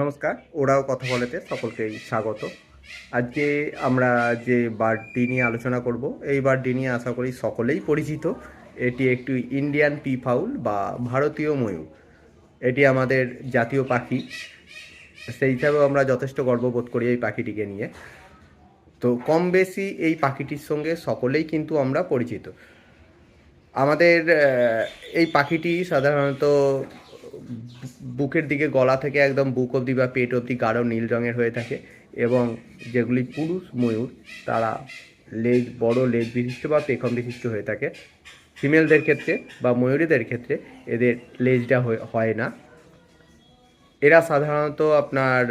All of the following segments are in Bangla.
নমস্কার, ওরাও কথা বলেতে সকলকেই স্বাগত। আজকে আমরা যে বার্ডটি নিয়ে আলোচনা করব, এই বার্ডটি নিয়ে আশা করি সকলেই পরিচিত। এটি একটি ইন্ডিয়ান পি ফাউল বা ভারতীয় ময়ূর। এটি আমাদের জাতীয় পাখি, সেই হিসাবেও আমরা যথেষ্ট গর্ববোধ করি এই পাখিটিকে নিয়ে। তো কম বেশি এই পাখিটির সঙ্গে সকলেই কিন্তু আমরা পরিচিত। আমাদের এই পাখিটি সাধারণত বুকের দিকে গলা থেকে একদম বুক অবধি বা পেট অবধি গাঢ় নীল রঙের হয়ে থাকে এবং যেগুলি পুরুষ ময়ূর, তারা লেজ, বড় লেজ বিশিষ্ট বা পেখম বিশিষ্ট হয়ে থাকে। ফিমেলদের ক্ষেত্রে বা ময়ূরীদের ক্ষেত্রে এদের লেজটা হয়ে- না। এরা সাধারণত আপনার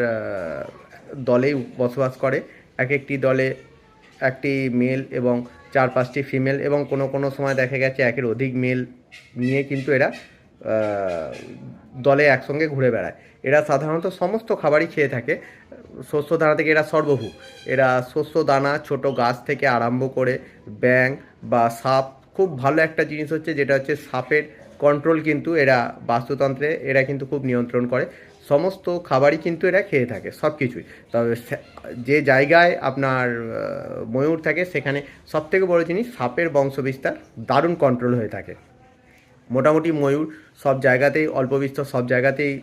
দলেই বসবাস করে। এক একটি দলে একটি মেল এবং চার পাঁচটি ফিমেল এবং কোনো কোনো সময় দেখা গেছে একের অধিক মেল নিয়ে কিন্তু এরা দলে একসঙ্গে ঘুরে বেড়ায়। এরা সাধারণত সমস্ত খাবারই খেয়ে থাকে। শস্য দানা থেকে এরা সর্বভূ। এরা শস্য দানা, ছোট গাছ থেকে আরম্ভ করে ব্যাং বা সাপ, খুব ভালো একটা জিনিস হচ্ছে যেটা হচ্ছে সাপের কন্ট্রোল কিন্তু এরা বাস্তুতন্ত্রে, এরা কিন্তু খুব নিয়ন্ত্রণ করে। সমস্ত খাবারই কিন্তু এরা খেয়ে থাকে সব কিছুই তবে যে জায়গায় আপনার ময়ূর থাকে, সেখানে সবথেকে বড় জিনিস সাপের বংশবিস্তার দারুণ কন্ট্রোল হয়ে থাকে। মোটামুটি ময়ূর সব জায়গাতেই অল্প বিস্তর সব জায়গাতেই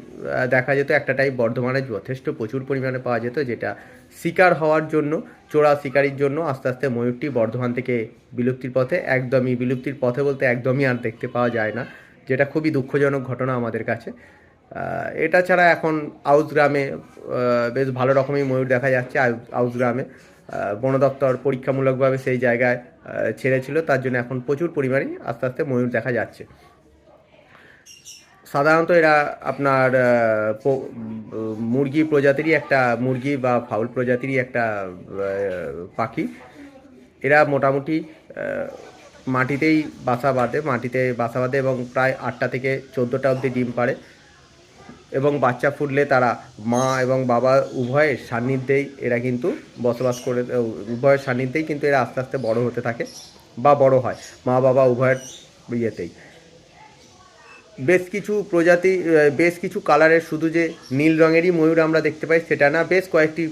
দেখা যেত। একটা টাইপ বর্ধমানে যথেষ্ট প্রচুর পরিমাণে পাওয়া যেত, যেটা শিকার হওয়ার জন্য, চোরা শিকারির জন্য আস্তে আস্তে ময়ূরটি বর্ধমান থেকে বিলুপ্তির পথে, একদমই বিলুপ্তির পথে বলতে একদমই আর দেখতে পাওয়া যায় না, যেটা খুবই দুঃখজনক ঘটনা আমাদের কাছে। এটা ছাড়া এখন আউস গ্রামে বেশ ভালো রকমই ময়ূর দেখা যাচ্ছে আউস- গ্রামে বন দপ্তর পরীক্ষামূলকভাবে সেই জায়গায় ছেড়েছিল, তার জন্য এখন প্রচুর পরিমাণে আস্তে আস্তে ময়ূর দেখা যাচ্ছে। সাধারণত এরা আপনার মুরগি প্রজাতিরই একটা মুরগি বা ফাউল প্রজাতিরই একটা পাখি। এরা মোটামুটি মাটিতেই বাসা বাঁধে, মাটিতে বাসা বাঁধে এবং প্রায় আটটা থেকে চোদ্দোটা অবধি ডিম পাড়ে। এবং বাচ্চা ফুটলে তারা মা এবং বাবা উভয়ের সান্নিধ্যেই এরা কিন্তু বসবাস করে উভয়ের সান্নিধ্যেই কিন্তু এরা আস্তে আস্তে বড় হতে থাকে বা বড় হয়। মা বাবা উভয়ের ইয়েতেই। বেশ কিছু প্রজাতি বেশ কিছু কালারের শুধু যে নীল রঙেরই ময়ূর আমরা দেখতে পাই, সেটা না, বেশ কয়েকটি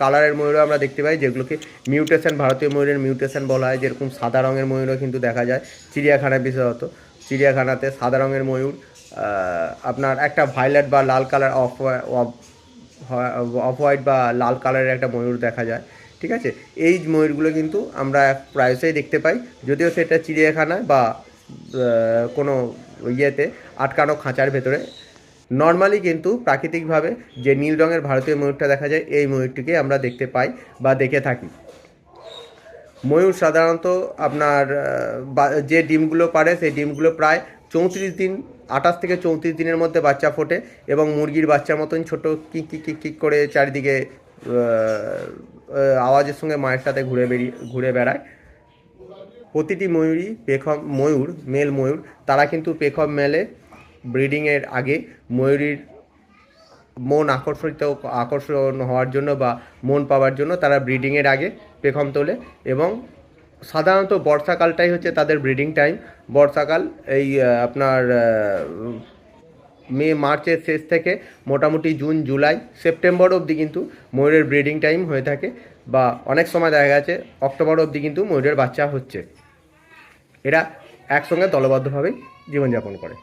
কালারের ময়ূরও আমরা দেখতে পাই, যেগুলোকে মিউটেশন ভারতীয় ময়ূরের মিউটেশন বলা হয়, যেরকম সাদা রঙের ময়ূরও কিন্তু দেখা যায়, চিড়িয়াখানায় বিশেষত, চিড়িয়াখানাতে সাদা রঙের ময়ূর আপনার একটা ভায়োলেট বা লাল কালার অফ অফ হোয়াইট বা লাল কালারের একটা ময়ূর দেখা যায়, ঠিক আছে? এই ময়ূরগুলো কিন্তু আমরা প্রায়শই দেখতে পাই, যদিও সেটা চিড়িয়াখানায় বা কোনো ইয়েতে আটকানো খাঁচার ভেতরে। নর্মালি কিন্তু প্রাকৃতিকভাবে যে নীল রঙের ভারতীয় ময়ূরটা দেখা যায়, এই ময়ূরটিকে আমরা দেখতে পাই বা দেখে থাকি। ময়ূর সাধারণত আপনার যে ডিমগুলো পারে, সেই ডিমগুলো প্রায় চৌত্রিশ দিন, আঠাশ থেকে চৌত্রিশ দিনের মধ্যে বাচ্চা ফোটে এবং মুরগির বাচ্চার মতন ছোট কিক কিক কিক কিক করে চারিদিকে আওয়াজের সঙ্গে মায়ের সাথে ঘুরে বেরিয়ে, ঘুরে বেড়ায়। প্রতিটি ময়ূরই পেখম, ময়ূর, মেল ময়ূর, তারা কিন্তু পেখম, মেলে ব্রিডিংয়ের আগে ময়ূরীর মন আকর্ষিত, আকর্ষণ হওয়ার জন্য বা মন পাওয়ার জন্য তারা ব্রিডিংয়ের আগে পেখম তোলে এবং সাধারণত বর্ষাকালটাই হচ্ছে তাদের ব্রিডিং টাইম। বর্ষাকাল এই আপনার মে, মার্চের শেষ থেকে মোটামুটি জুন, জুলাই, সেপ্টেম্বর অবধি কিন্তু ময়ূরের ব্রিডিং টাইম হয়ে থাকে বা অনেক সময় দেখা গেছে অক্টোবর অবধি কিন্তু ময়ূরের বাচ্চা হচ্ছে। এরা একসঙ্গে দলবদ্ধভাবেই জীবনযাপন করে।